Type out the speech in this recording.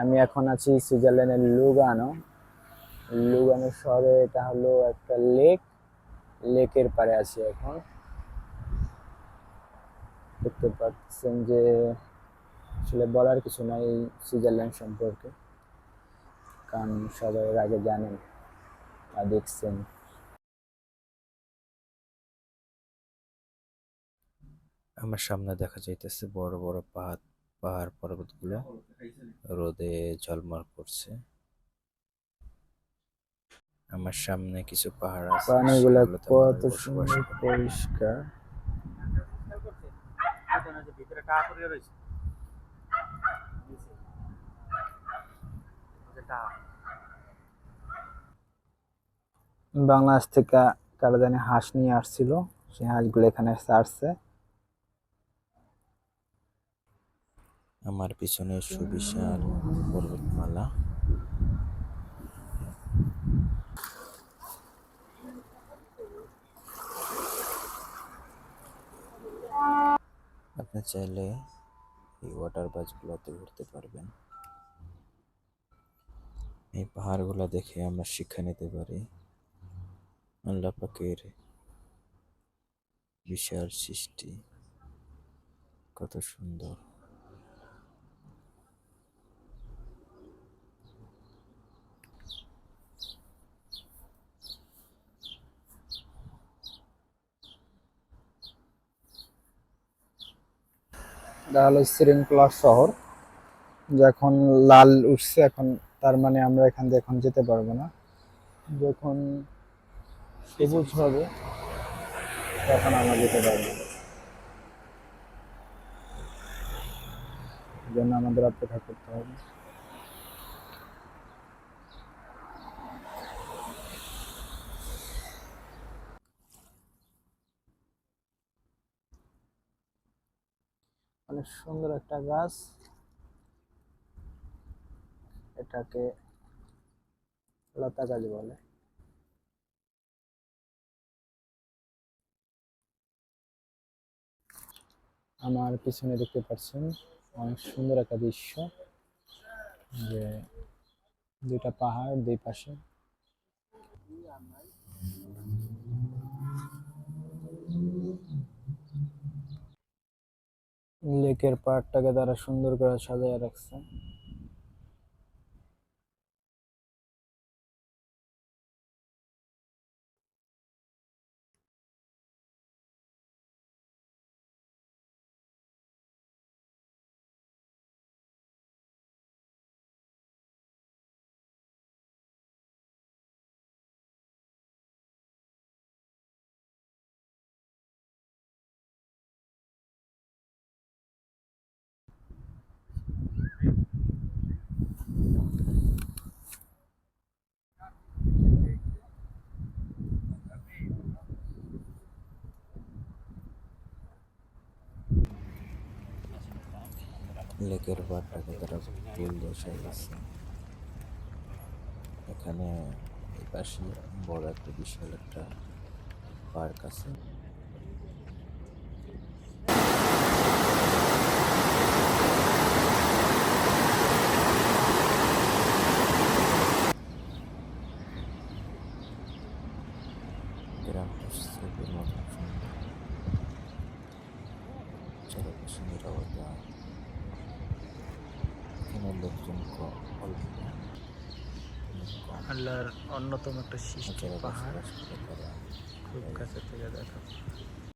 আমি এখন আছি সুইজারল্যান্ডের লুগানো। লুগানো শহরে এটা হলো একটা লেক। লেকের পাড়ে আছি এখন। দেখতে পাচ্ছেন যে আসলে বলার কিছু নাই সুইজারল্যান্ড সম্পর্কে। কারণ সবাই এর আগে জানেন বা দেখছেন। আমার সামনে দেখা যাইতেছে বড় বড় পাহাড়। পাহাড় পর্বতগুলো রোদে ঝলমল করছে। আমার সামনে কিছু পাহাড় আছে পানিগুলো কত সুন্দর পরিষ্কার। বাংলাদেশ থেকে কারা জানি হাঁস নিয়ে আসছিল সেই হাঁসগুলো এখানে ছাড়ছে আমার পিছনে সুবিশাল পর্বতমালা। আপনি চাইলে এই ওয়াটার বাসগুলোতে ঘুরতে পারবেন। এই পাহাড়গুলো দেখে আমরা শিক্ষা নিতে পারি। আল্লাহ পাকের বিশাল সৃষ্টি। কত সুন্দর। এটা হলো শৃঙ্খলা শহর। যখন লাল উঠছে, এখন তার মানে আমরা এখান দিয়ে এখন যেতে পারব না। যখন সবুজ হবে, তখন আমরা যেতে পারব। জন্য আমাদের অপেক্ষা করতে হবে। অনেক সুন্দর একটা গাছ। এটাকে লতা গাছ বলে। আমার পিছনে দেখতে পাচ্ছেন অনেক সুন্দর একটা দৃশ্য। যে দুইটা পাহাড় দুই পাশে। লেকের পার্টটাকে তারা সুন্দর করে সাজায় রাখছে। লেকের পাড়টাকে তারা ফুল দিয়ে সাজিয়েছে এখানে পাশে বড় একটা বিশাল একটা পার্ক আছে। গ্রামটা সুন্দর। চারপাশে এখানে লোকজন কম অল্প আল্লাহর অন্যতম একটা সৃষ্টি পাহাড়। বসবাস করে তারা খুব কাছে থেকে দেখা।